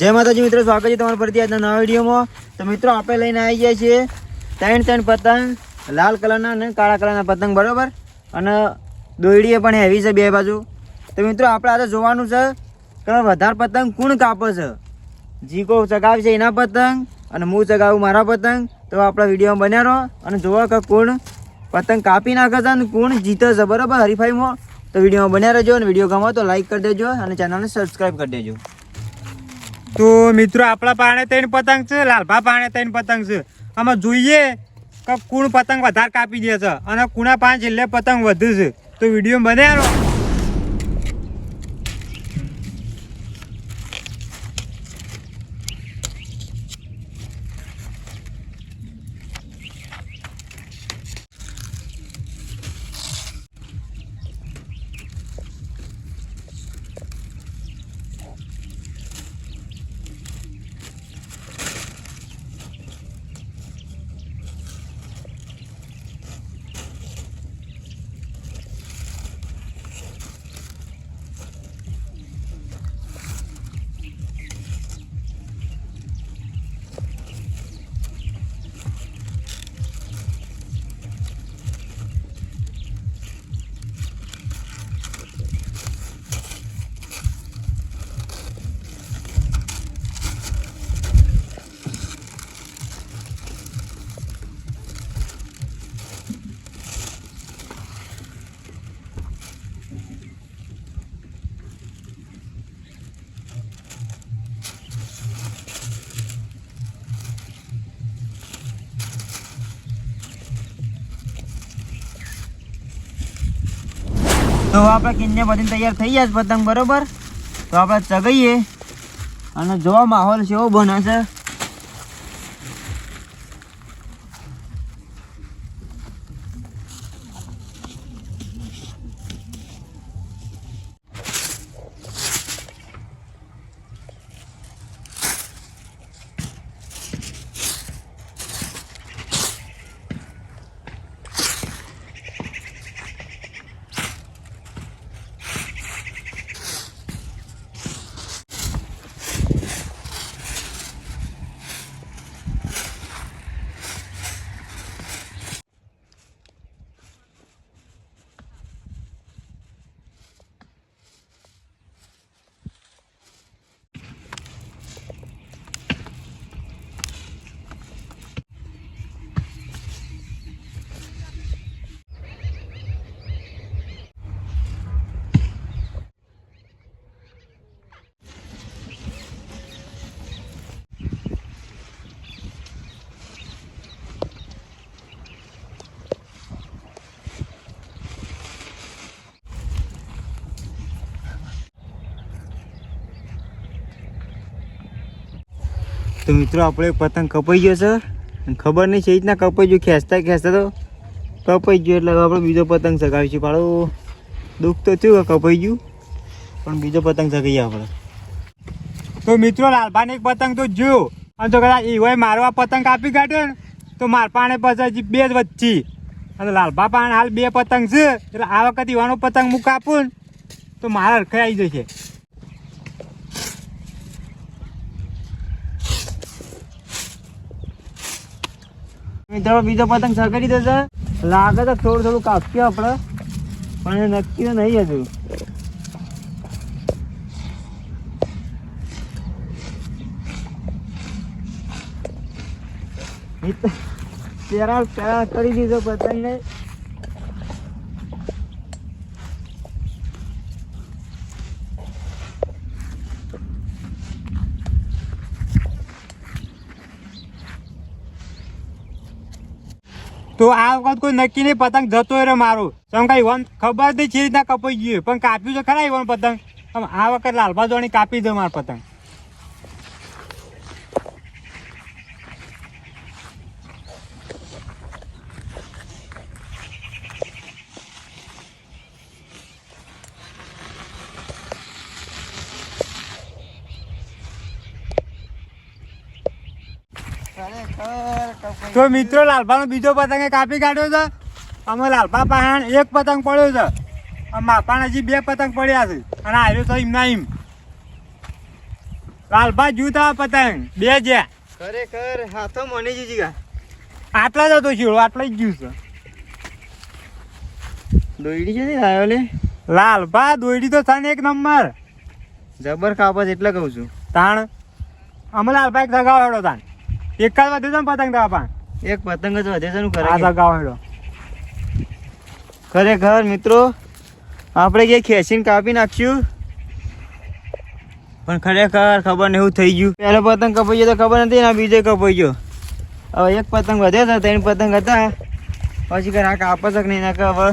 જય માતાજી મિત્રો, સ્વાગત છે તમારા ફરીથી આજના નવા વિડીયોમાં. તો મિત્રો, આપણે લઈને આવી ગયા છીએ ત્રણ ત્રણ પતંગ, લાલ કલરના અને કાળા કલરના પતંગ, બરાબર? અને દોરડીએ પણ હેવી છે બે બાજુ. તો મિત્રો, આપણે આજે જોવાનું છે કે વધારે પતંગ કોણ કાપે છે? જીકો ચગાવે છે એના પતંગ અને હું ચગાવું મારા પતંગ. તો આપણા વિડીયોમાં બન્યા રહો અને જોવા કે કોણ પતંગ કાપી નાખે છે અને કોણ જીતે છે, બરાબર, હરીફાઈમાં. તો વિડીયોમાં બન્યા રહેજો અને વીડિયો ગમો તો લાઈક કરી દેજો અને ચેનલને સબસ્ક્રાઈબ કરી દેજો. તો મિત્રો, આપણા પાણે ત્રણ પતંગ છે, લાલભા પાણે ત્રણ પતંગ છે. આમાં જોઈએ કે કુણ પતંગ વધારે કાપી દે છે અને કુણા પાંચ છેલ્લે પતંગ વધુ છે. તો વીડિયો બનાવ્યો તો આપણે કિન્ને બધી તૈયાર થઈ ગયા પતંગ, બરોબર? તો આપણે ચગાઈએ. અને જોવા માહોલ કેવો બને છે. તો મિત્રો, આપણે પતંગ કપાઈ ગયો છે. ખબર નહીં છે એ રીતના કપાઈ ગયો, ખેંચતા ખેંચતા તો કપાઈ ગયો એટલે આપણે બીજો પતંગ સગાવીશું. પાડો. દુઃખ તો થયું કપાઈ ગયું, પણ બીજો પતંગ સગાઈએ આપણે. તો મિત્રો, લાલભાને એક પતંગ તો જોયો અને તો કદાચ એવાય મારવા પતંગ કાપી કાઢ્યો ને, તો માર પાણે પછી બે જ વચ્ચી. અને લાલભા પાણે હાલ બે પતંગ છે. એટલે આ વખત ઈવાનો પતંગ હું કાપું તો મારા હરખે આવી જશે. મિત્રો બીજો પતંગ ચગાડી દો છે. લાગે તો થોડું થોડું કાપ્યું આપણે, પણ નક્કી તો નહીં હતું પેરાલ પેરાલ કરી દીધો પતંગને. તો આ વખત કોઈ નક્કી નહીં પતંગ જતો રહ્યો મારો. સમ કઈ વન ખબર નહીં છે રીતના કપાઈ ગયું પણ કાપ્યું તો ખરા વન પતંગ? આ વખત જોણી કાપી દો માર પતંગ. તો મિત્રો લાલભાનો બીજો પતંગ કાપી કાઢ્યો છે. અમે લાલભા પહાણ એક પતંગ પડ્યો છે. માપાણ હજી બે પતંગ પડ્યા છે. અને આવ્યો છે એમના એમ લાલભા જૂતા પતંગ. બે જ્યાં ખરેખર હાથો મને જીજી ગયા આટલા જ હતો શીળો આટલા જ જ્યુસ દોયડી છે લાવ્યો લે. લાલભા દોયડી તો છે એક નંબર. જબર કાપસ એટલે કહું છું. તાણ અમે લાલભા એક સગાવો તાણ એક કાલ વધે છે પતંગ દવા પાન એક પતંગ જ વધે છે નું આ કરે સગાવો હેડો. ખરેખર મિત્રો આપણે કે ખેંચીને કાપી નાખ્યું? પણ ખરેખર ખબર નહીં એવું થઈ ગયું. પહેલો પતંગ કપાઈ ગયો તો ખબર નથી ને આ બીજો કપાઈ ગયો. હવે એક પતંગ વધ્યો હતો ત્રણ પતંગ હતા. પછી ઘર આ કાપો છે કે નહીં નાખે હવે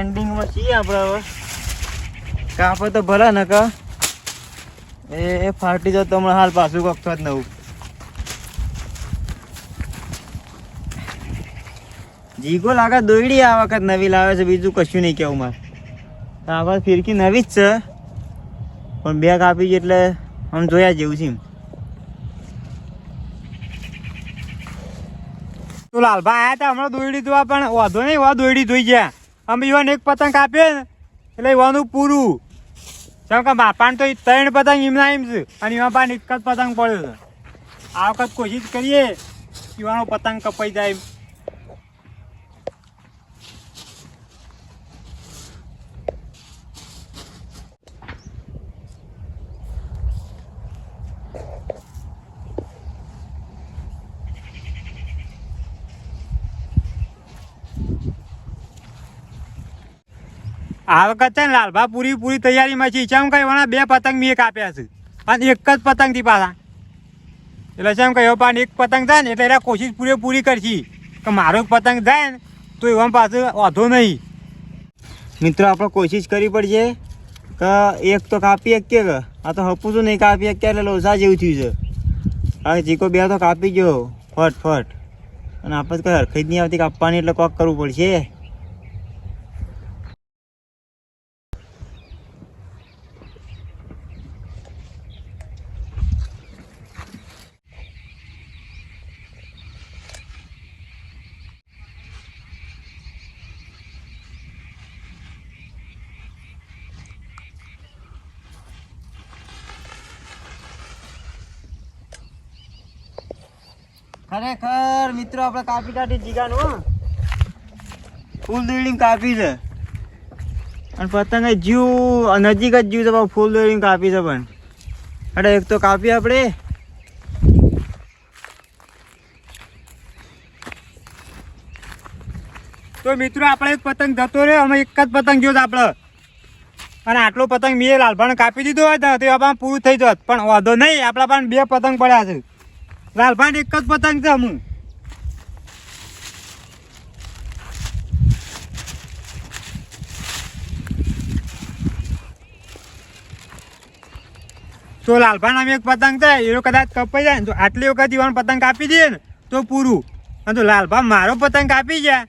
એન્ડિંગમાં છીએ આપણે હવે. કાપો તો ભલા ને એ ફાટી જતો હમણાં હાલ પાછું કોક થોત નવું. જીગો લાગે દોયડી આ વખત નવી લાવે છે, બીજું કશું નહીં કેવું મારે. આ વખત ફિરકી નવી જ છે, પણ બે કાપી છે એટલે આમ જોયા જેવું છે. તો લાલભા આયા હતા હમણાં દોયડી ધોવા, પણ વાંધો નહીં, વા દોયડી ધોઈ ગયા. અમે યુવાન એક પતંગ કાપ્યો ને, એટલે યુવાનું પૂરું. જેમ કે બાપાને તો ત્રણ પતંગ એમના એમ છે અને એમાં પાન એક જ પતંગ પડ્યો છે. આ વખત કોશિશ કરીએ, યુવાનો પતંગ કપાઈ જાય આ વખત છે ને લાલભા પૂરી પૂરી તૈયારીમાં છે. ચમ કઈ વણા બે પતંગ મેં કાપ્યા છે. અને એક જ પતંગથી પાછા. એટલે જેમ કહ્યું પણ એક પતંગ થાય ને એટલે એને કોશિશ પૂરેપૂરી કરશી. કે મારો પતંગ થાય ને, તો એવા પાછું વાંધો નહીં. મિત્રો, આપણે કોશિશ કરવી પડશે કે એક તો કાપી શકીએ કે, આ તો હપું તો નહીં કાપી શકીએ એટલે લોસા જેવું થયું છે. હા ચીકો બે તો કાપી ગયો. ફટ ફટ. અને આપણે કઈ હરખી જ નહીં આવતી, કાપવાની એટલે કોક કરવું પડશે. ખરેખર, મિત્રો, આપણે કાપી કાઢી જીગાનું. ફૂલ દોડી કાપી છે. અને પતંગ જીવ નજીક જ જીવ છે, પણ ફૂલ દોડી કાપી છે પણ. અરે એક તો કાપી આપણે. તો મિત્રો, આપણે એક પતંગ જતો રહ્યો અમે એક જ પતંગ જોત આપણે. અને આટલો પતંગ મેં લાલભાને કાપી દીધો હોય તો તે આપણા પૂરું થઈ જત. પણ વાંધો નહીં, આપણા પણ બે પતંગ પડ્યા છે. લાલભાન એક જ પતંગ છે હું તો લાલભાન અમે એક પતંગ છે એનો કદાચ કપાઈ જાય ને તો આટલી વખત યુવાન પતંગ કાપી દઈએ ને તો પૂરું. અને તો લાલભા મારો પતંગ કાપી જાય.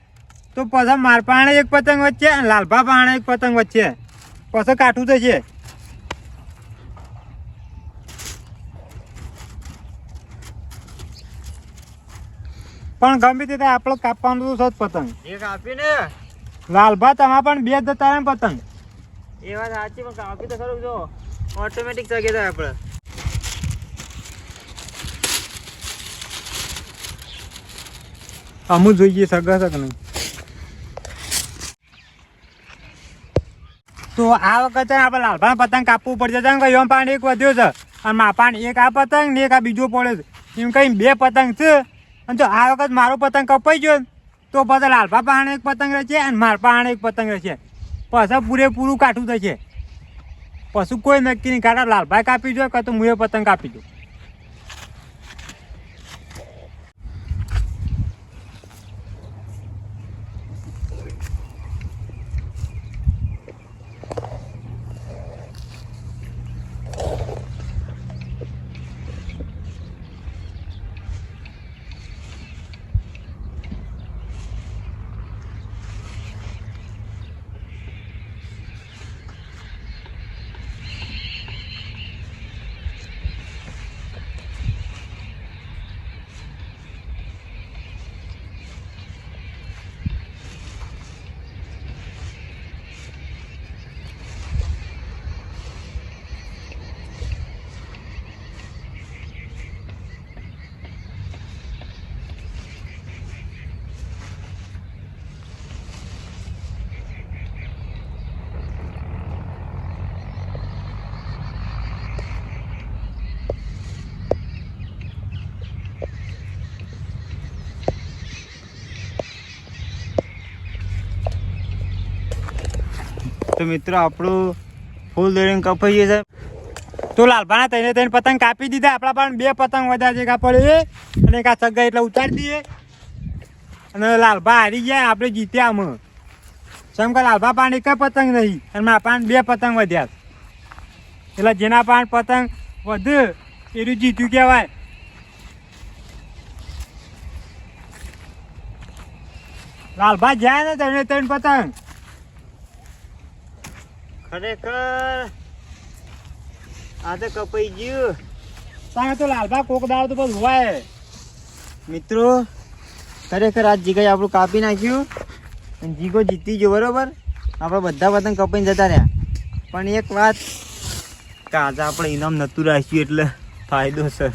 તો પછી માર પાણે એક પતંગ વચ્ચે અને લાલભા પાણે એક પતંગ વચ્ચે. પછી કાઠું થશે. પણ ગમે તે આપણે કાપવાનું તો છે પતંગ. એ કાપી ને લાલભા તમારા પણ બે જ જતા પતંગ. એ વાત સાચી પણ કાપી તો ખરું જો. ઓટોમેટિક ચગે થાય આપણે. અમુ જોઈએ સગા સગ નહીં. તો આ વખતે આપણે લાલભાના પતંગ કાપવું પડશે. જેમ કે એમ પાણી એક વધ્યો છે. અને મા પાણી એક આ પતંગ ને એક આ બીજો પડે છે. એમ કઈ બે પતંગ છે. અને જો આ વખત મારો પતંગ કપાઈ ગયો તો પછી લાલભા પાણે એક પતંગ રહેશે અને માર પાણે એક પતંગ રહેશે પછી પૂરેપૂરું કાઠું થશે. પશુ કોઈ નક્કી નહીં કાઢા લાલભાઈ કાપી જો કાં તો મુએ પતંગ કાપી દઉં. તો મિત્રો, આપણું ફૂલ દોરીને કપાઈએ છે. તો લાલભાના તઈને તઈને પતંગ કાપી દીધા. આપણા પણ બે પતંગ વધારે છે કાપડે અને એક આ સગા એટલે ઉતારી દઈએ. અને લાલભા હારી ગયા, આપણે જીત્યા આમાં જેમ કે લાલભા પાન એક પતંગ નહીં, અને મારા પાન બે પતંગ વધ્યા એટલે જેના પાન પતંગ વધે, એનું જીત્યું કહેવાય. લાલભા જાય ને તઈને ત્રણ પતંગ. ખરેખર આ તો કપાઈ ગયું. તારે તો લાલભા કોક દાવ તો બધું હોય. મિત્રો ખરેખર આ જીગાઈ આપણું કાપી નાખ્યું. અને જીગો જીતી ગયો બરોબર? આપણે બધા પતંગ કપાઈને જતા રહ્યા. પણ એક વાત કાજા આપણે ઇનામ નહોતું રાખ્યું એટલે ફાયદો છે.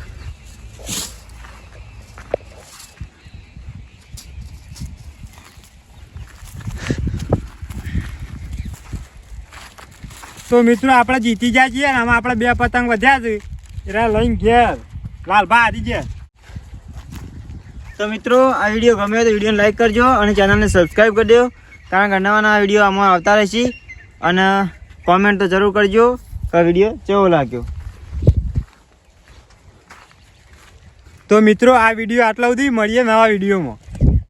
તો મિત્રો આપણે જીતી જાય છીએ ને આમાં આપણે બે પતંગ વધ્યા છે. એટલે લઈને ઘેર. લાલભા હારી ગયા તો મિત્રો, આ વીડિયો ગમે તો વિડીયોને લાઈક કરજો અને ચેનલને સબસ્ક્રાઈબ કરી દો કારણ કે નવા નવા વીડિયો આમાં આવતા રહેશે અને કોમેન્ટ તો જરૂર કરજો કે વીડિયો કેવો લાગ્યો. તો મિત્રો, આ વીડિયો આટલા સુધી મળીએ નવા વિડીયોમાં.